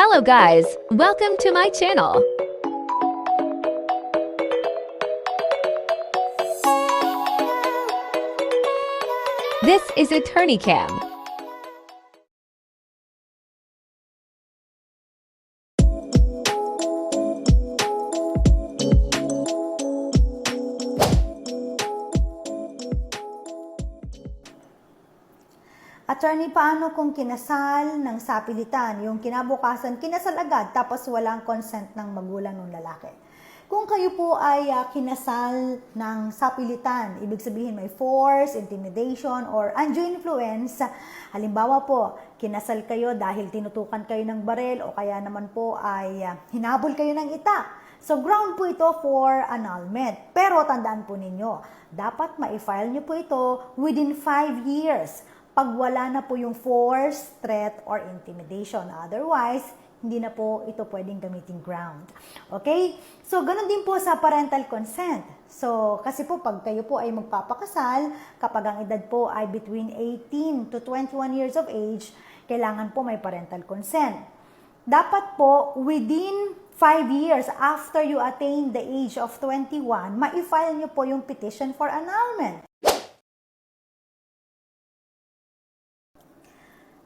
Hello guys, welcome to my channel. This is Attorney Cam. Attorney, paano kung kinasal ng sapilitan, yung kinabukasan, kinasal agad tapos walang consent ng magulang ng lalaki? Kung kayo po ay ah, kinasal ng sapilitan, ibig sabihin may force, intimidation, or undue influence, halimbawa po, kinasal kayo dahil tinutukan kayo ng barel o kaya naman po ay ah, hinabol kayo ng ita. So ground po ito for annulment. Pero tandaan po ninyo, dapat ma-file nyo po ito within 5 years pag wala na po yung force, threat, or intimidation. Otherwise, hindi na po ito pwedeng gamitin ground. Okay? So, ganun din po sa parental consent. So, kasi po pag kayo po ay magpapakasal, kapag ang edad po ay between 18 to 21 years of age, kailangan po may parental consent. Dapat po within 5 years after you attain the age of 21, ma-file nyo po yung petition for annulment.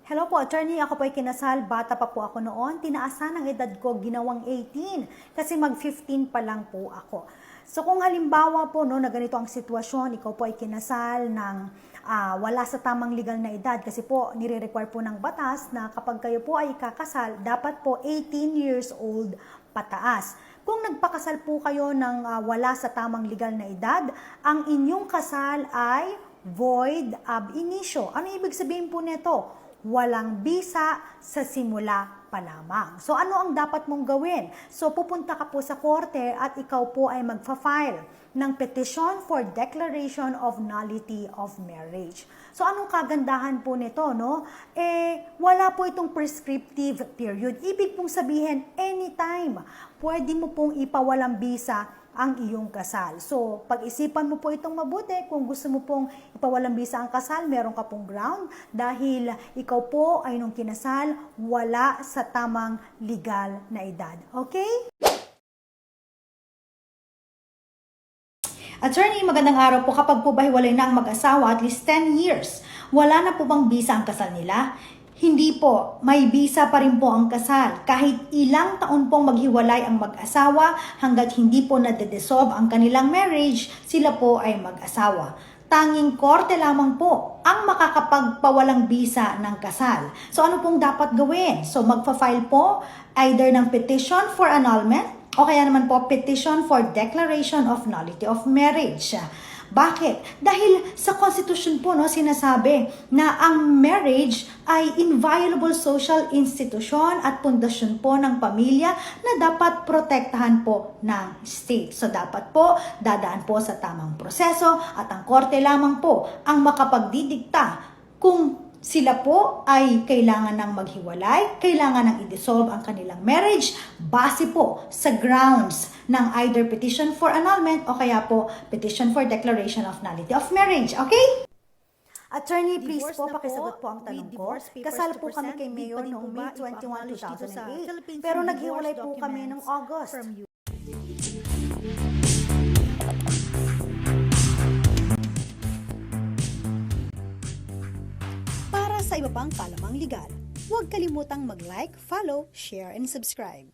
Hello po, attorney. Ako po ay kinasal. Bata pa po ako noon. Tinaasan ang edad ko, ginawang 18. Kasi mag-15 pa lang po ako. So kung halimbawa po no, na ganito ang sitwasyon, ikaw po ay kinasal ng ah, wala sa tamang legal na edad. Kasi po, nire-require po ng batas na kapag kayo po ay kakasal, dapat po 18 years old pataas. Kung nagpakasal po kayo ng ah, wala sa tamang legal na edad, ang inyong kasal ay void ab initio. Ano ibig sabihin po nito? Walang bisa sa simula pa lamang. So ano ang dapat mong gawin? So pupunta ka po sa korte at ikaw po ay magfa-file ng petition for declaration of nullity of marriage. So anong kagandahan po nito, no? Eh wala po itong prescriptive period. Ibig pong sabihin anytime pwede mo pong ipawalang bisa ang iyong kasal. So, pag-isipan mo po itong mabuti. Kung gusto mo pong ipawalang bisa ang kasal, meron ka pong ground dahil ikaw po ay nung kinasal, wala sa tamang legal na edad. Okay? Attorney, magandang araw po. Kapag po ba hiwalay na ang mag-asawa, at least 10 years, wala na po bang bisa ang kasal nila? Hindi po, may bisa pa rin po ang kasal. Kahit ilang taon pong maghiwalay ang mag-asawa, hanggat hindi po nadedissolve ang kanilang marriage, sila po ay mag-asawa. Tanging korte lamang po ang makakapagpawalang bisa ng kasal. So ano pong dapat gawin? So magfa-file po either ng petition for annulment o kaya naman po petition for declaration of nullity of marriage. Bakit? Dahil sa Constitution po no, sinasabi na ang marriage ay inviolable social institution at pundasyon po ng pamilya na dapat protektahan po ng state. So dapat po dadaan po sa tamang proseso at ang korte lamang po ang makapagdidikta kung sila po ay kailangan ng maghiwalay, kailangan ng i-dissolve ang kanilang marriage base po sa grounds ng either petition for annulment o kaya po petition for declaration of nullity of marriage. Okay? Attorney, please Divorce po, pakisagot po ang tanong ko. Kasal po kami kay Mayor noong May ba 21, ipa-acknowledge dito sa 2008. Philippines Pero naghiwalay po kami noong August. Sa iba pang kalamang legal, huwag kalimutang mag-like, follow, share, and subscribe.